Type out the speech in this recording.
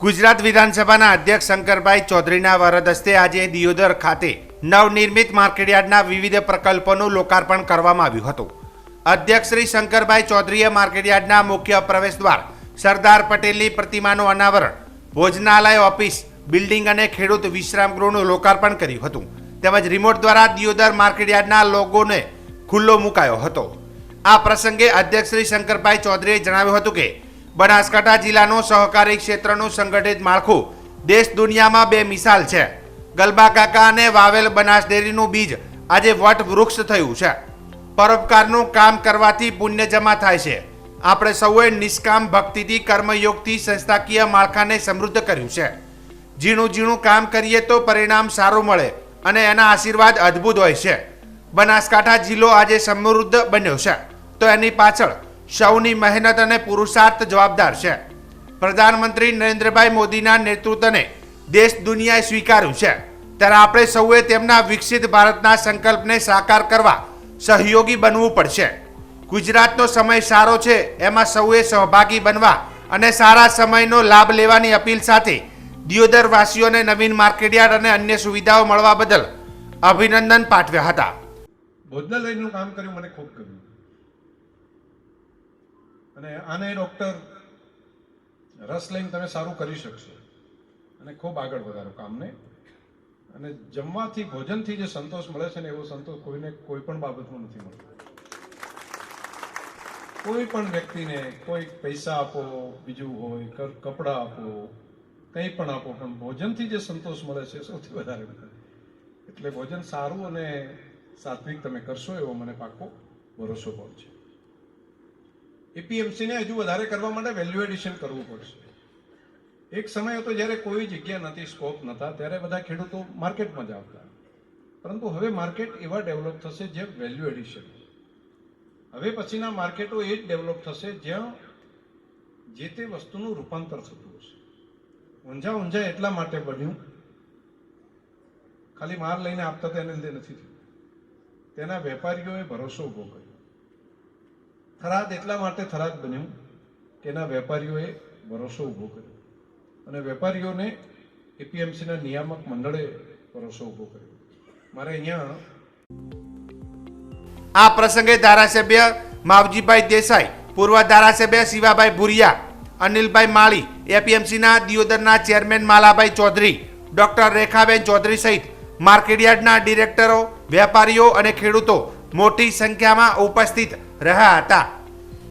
ગુજરાત વિધાનસભાના અધ્યક્ષ શંકરભાઈ ચૌધરીના વરદ હસ્તે આજે દિયોદર ખાતે નવનિર્મિત માર્કેટયાર્ડના વિવિધ પ્રકલ્પોનું લોકાર્પણ કરવામાં આવ્યું હતું. અધ્યક્ષ શ્રી શંકરભાઈ ચૌધરીએ માર્કેટયાર્ડના મુખ્ય પ્રવેશ દ્વાર, સરદાર પટેલની પ્રતિમાનું અનાવરણ, ભોજનાલય ઓફિસ, બિલ્ડિંગ અને ખેડૂત વિશ્રામગૃહનું લોકાર્પણ કર્યું હતું. તેમજ રિમોટ દ્વારા દિયોદર માર્કેટયાર્ડના લોગોને ખુલ્લો મુકાયો હતો. આ પ્રસંગે અધ્યક્ષ શ્રી શંકરભાઈ ચૌધરીએ જણાવ્યું હતું કે બનાસકાંઠા જિલ્લાનું સહકારી ક્ષેત્રનું સંગઠિત માળખું. દેશ દુનિયામાં બે મિસાલ છે. ગલબા કાકા અને વાવેલ બનાસ ડેરીનું બીજ આજે વટ વૃક્ષ થયું છે. પરોપકારનું કામ કરવાથી પુણ્ય જમા થાય છે. આપણે સૌએ નિષ્કામ ભક્તિથી કર્મયોગથી સંસ્થાકીય માળખાને સમૃદ્ધ કર્યું છે. ઝીણું ઝીણું કામ કરીએ તો પરિણામ સારું મળે અને એના આશીર્વાદ અદ્ભુત હોય છે. બનાસકાંઠા જિલ્લો આજે સમૃદ્ધ બન્યો છે. તો એની પાછળ સૌની મહેનત અને પુરુષાર્થ જવાબદાર છે. પ્રધાનમંત્રી નરેન્દ્રભાઈ મોદીના નેતૃત્વને દેશ દુનિયાએ સ્વીકાર્યું છે. ત્યારે આપણે સૌએ તેમના વિકસિત ભારતના સંકલ્પને સાકાર કરવા સહયોગી બનવું પડશે. ગુજરાતનો સમય સારો છે, એમાં સૌએ સહભાગી બનવા અને સારા સમયનો લાભ લેવાની અપીલ સાથે દિયોદરવાસીઓને નવીન માર્કેટયાર્ડ અને અન્ય સુવિધાઓ મળવા બદલ અભિનંદન પાઠવ્યા હતા. ભોજનાલયનું કામ કર્યું, મને ખૂબ ગમ્યું. અને આને ડૉક્ટર રસ લઈને તમે સારું કરી શકશો. અને ખૂબ આગળ વધારો કામને. અને જમવાથી, ભોજનથી જે સંતોષ મળે છે ને, એવો સંતોષ કોઈને, કોઈ પણ બાબતમાં નથી મળતો. કોઈ પણ વ્યક્તિને કોઈ પૈસા આપો, બીજું હોય કપડાં આપો, કંઈ પણ આપો, પણ ભોજનથી જે સંતોષ મળે છે, સૌથી વધારે એટલે ભોજન સારું અને સાત્વિક તમે કરશો એવો મને પાકો ભરોસો પણ છે. એપીએમસીને હજુ વધારે કરવા માટે વેલ્યુ એડિશન કરવું પડશે. એક સમય હતો જ્યારે કોઈ જગ્યા નથી સ્કોપ નતા, ત્યારે બધા ખેડૂતો માર્કેટમાં જ આવતા. પરંતુ હવે માર્કેટ એવા ડેવલપ થશે જે વેલ્યુ એડિશન હવે પછીના માર્કેટો એ જ ડેવલપ થશે જ્યાં જે તે વસ્તુનું રૂપાંતર થતું હશે. ઊંઝા ઊંઝા એટલા માટે બન્યું. ખાલી માલ લઈને આપતા તેને લીધે નથી થયું. તેના વેપારીઓએ ભરોસો ઊભો કર્યો. થરાદ એટલા માટે થરાદ બન્યું કે એના વેપારીઓએ ભરોસો ઊભો કર્યો. અને વેપારીઓને એપીએમસીના નિયામક મંડળે ભરોસો ઊભો કર્યો. મારે અહીંયા આ પ્રસંગે ધારાસભ્ય માવજીભાઈ દેસાઈ, પૂર્વ ધારાસભ્ય શિવાભાઈ ભુરિયા, અનિલભાઈ માળી, એપીએમસીના દિયોદરના ચેરમેન માલાભાઈ ચૌધરી, ડોક્ટર રેખાબેન ચૌધરી સહિત માર્કેટયાર્ડના ડિરેક્ટરો, વેપારીઓ અને ખેડૂતો મોટી સંખ્યામાં ઉપસ્થિત રહ્યા હતા